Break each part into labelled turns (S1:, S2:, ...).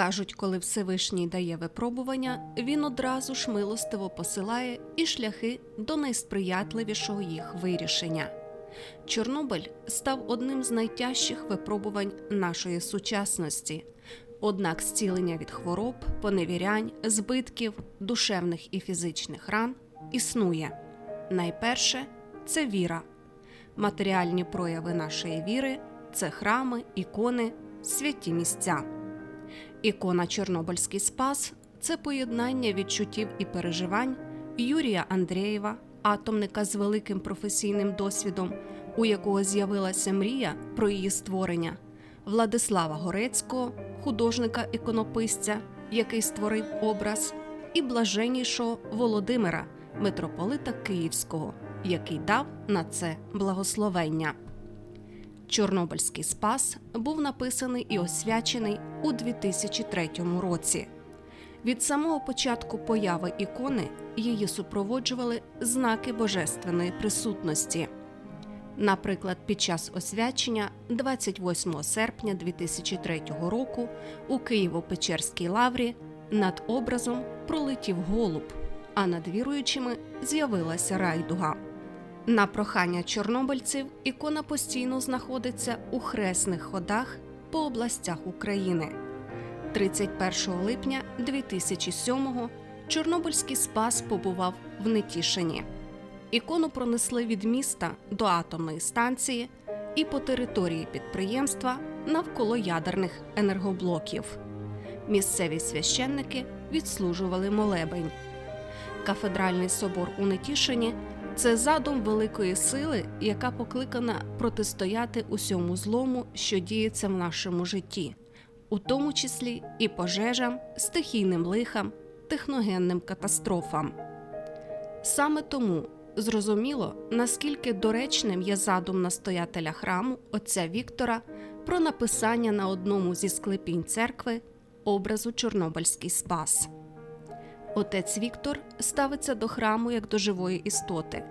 S1: Кажуть, коли Всевишній дає випробування, він одразу ж милостиво посилає і шляхи до найсприятливішого їх вирішення. Чорнобиль став одним з найтяжчих випробувань нашої сучасності. Однак зцілення від хвороб, поневірянь, збитків, душевних і фізичних ран існує. Найперше це віра. Матеріальні прояви нашої віри це храми, ікони, святі місця. Ікона Чорнобильський спас це поєднання відчуттів і переживань Юрія Андрєєва, атомника з великим професійним досвідом, у якого з'явилася мрія про її створення, Владислава Горецького, художника-іконописця, який створив образ, і блаженнішого Володимира, митрополита Київського, який дав на це благословення. Чорнобильський спас був написаний і освячений у 2003 році. Від самого початку появи ікони її супроводжували знаки божественної присутності. Наприклад, під час освячення 28 серпня 2003 року у Києво-Печерській лаврі над образом пролетів голуб, а над віруючими з'явилася райдуга. На прохання чорнобильців ікона постійно знаходиться у хресних ходах по областях України. 31 липня 2007-го Чорнобильський спас побував в Нетішині. Ікону пронесли від міста до атомної станції і по території підприємства навколо ядерних енергоблоків. Місцеві священники відслужували молебень. Кафедральний собор у Нетішині це задум великої сили, яка покликана протистояти усьому злому, що діється в нашому житті, у тому числі і пожежам, стихійним лихам, техногенним катастрофам. Саме тому зрозуміло, наскільки доречним є задум настоятеля храму отця Віктора про написання на одному зі склепінь церкви образу Чорнобильський спас. Отець Віктор ставиться до храму як до живої істоти.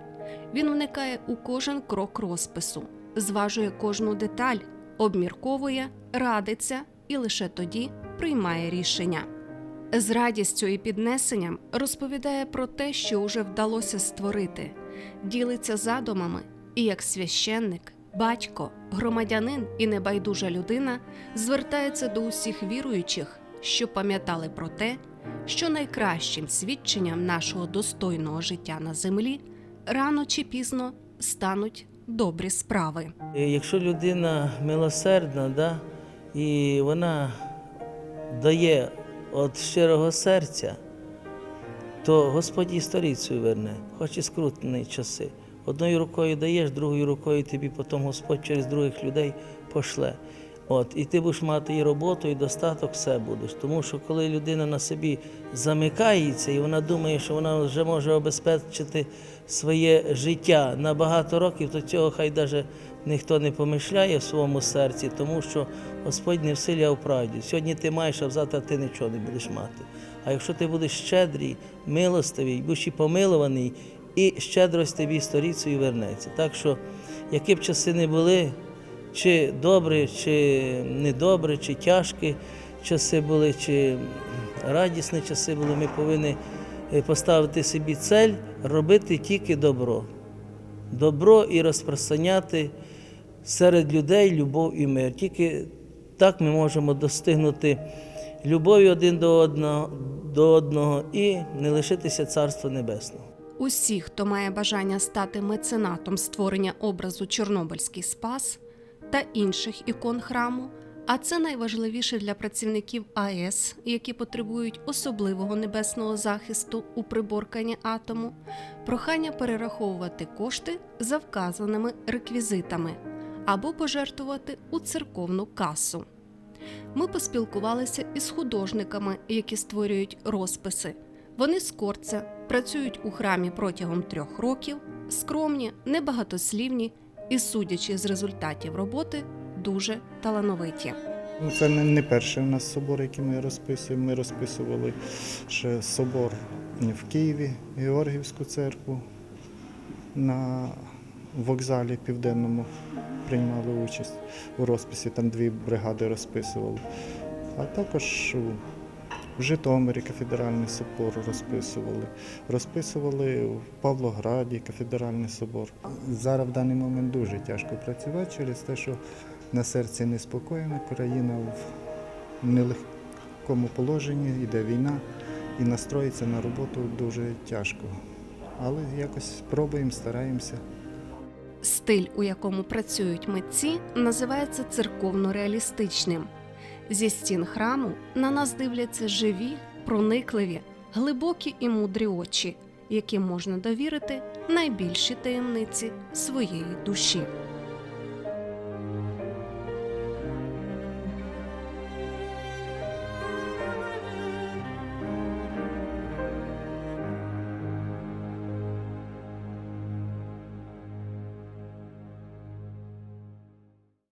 S1: Він вникає у кожен крок розпису, зважує кожну деталь, обмірковує, радиться і лише тоді приймає рішення. З радістю і піднесенням розповідає про те, що уже вдалося створити, ділиться задумами і як священник, батько, громадянин і небайдужа людина звертається до усіх віруючих, щоб пам'ятали про те, що найкращим свідченням нашого достойного життя на землі рано чи пізно стануть добрі справи.
S2: Якщо людина милосердна, да, і вона дає від щирого серця, то Господь і сторицею верне, хоч і скрутні часи. Одною рукою даєш, другою рукою тобі потім Господь через других людей пошле. От, і ти будеш мати і роботу, і достаток, все будеш. Тому що коли людина на собі замикається, і вона думає, що вона вже може обезпечити своє життя на багато років, то цього хай навіть ніхто не помишляє в своєму серці, тому що Господь не в силі, а в правді. Сьогодні ти маєш, а завтра ти нічого не будеш мати. А якщо ти будеш щедрий, милостивий, будеш і помилуваний, і щедрость тобі сторіцею вернеться. Так що, які б часи не були, чи добрі, чи недобрі, чи тяжкі часи були, чи радісні часи були, ми повинні е, поставити собі цель робити тільки добро. Добро і розпространяти серед людей любов і мир. Тільки так ми можемо достигнути любові один до одного, до одного і не лишитися Царства Небесного.
S1: Усі, хто має бажання стати меценатом створення образу Чорнобильський спас та інших ікон храму, а це найважливіше для працівників АЕС, які потребують особливого небесного захисту у приборканні атому, прохання перераховувати кошти за вказаними реквізитами або пожертвувати у церковну касу. Ми поспілкувалися із художниками, які створюють розписи. Вони з Корця, працюють у храмі протягом трьох років, скромні, небагатослівні і, судячи з результатів роботи, дуже талановиті.
S3: Ну, Це не, перший у нас собор, який ми розписуємо. Ми розписували ще собор в Києві, Георгіївську церкву. На вокзалі південному приймали участь у розписі. Там дві бригади розписували. А також в Житомирі кафедральний собор розписували. Розписували в Павлограді кафедральний собор. Зараз в даний момент дуже тяжко працювати через те, що на серці неспокійна, країна в нелегкому положенні, йде війна, і настроїтися на роботу дуже тяжко. Але якось пробуємо, стараємося.
S1: Стиль, у якому працюють митці, називається церковно-реалістичним. Зі стін храму на нас дивляться живі, проникливі, глибокі і мудрі очі, яким можна довірити найбільші таємниці своєї душі.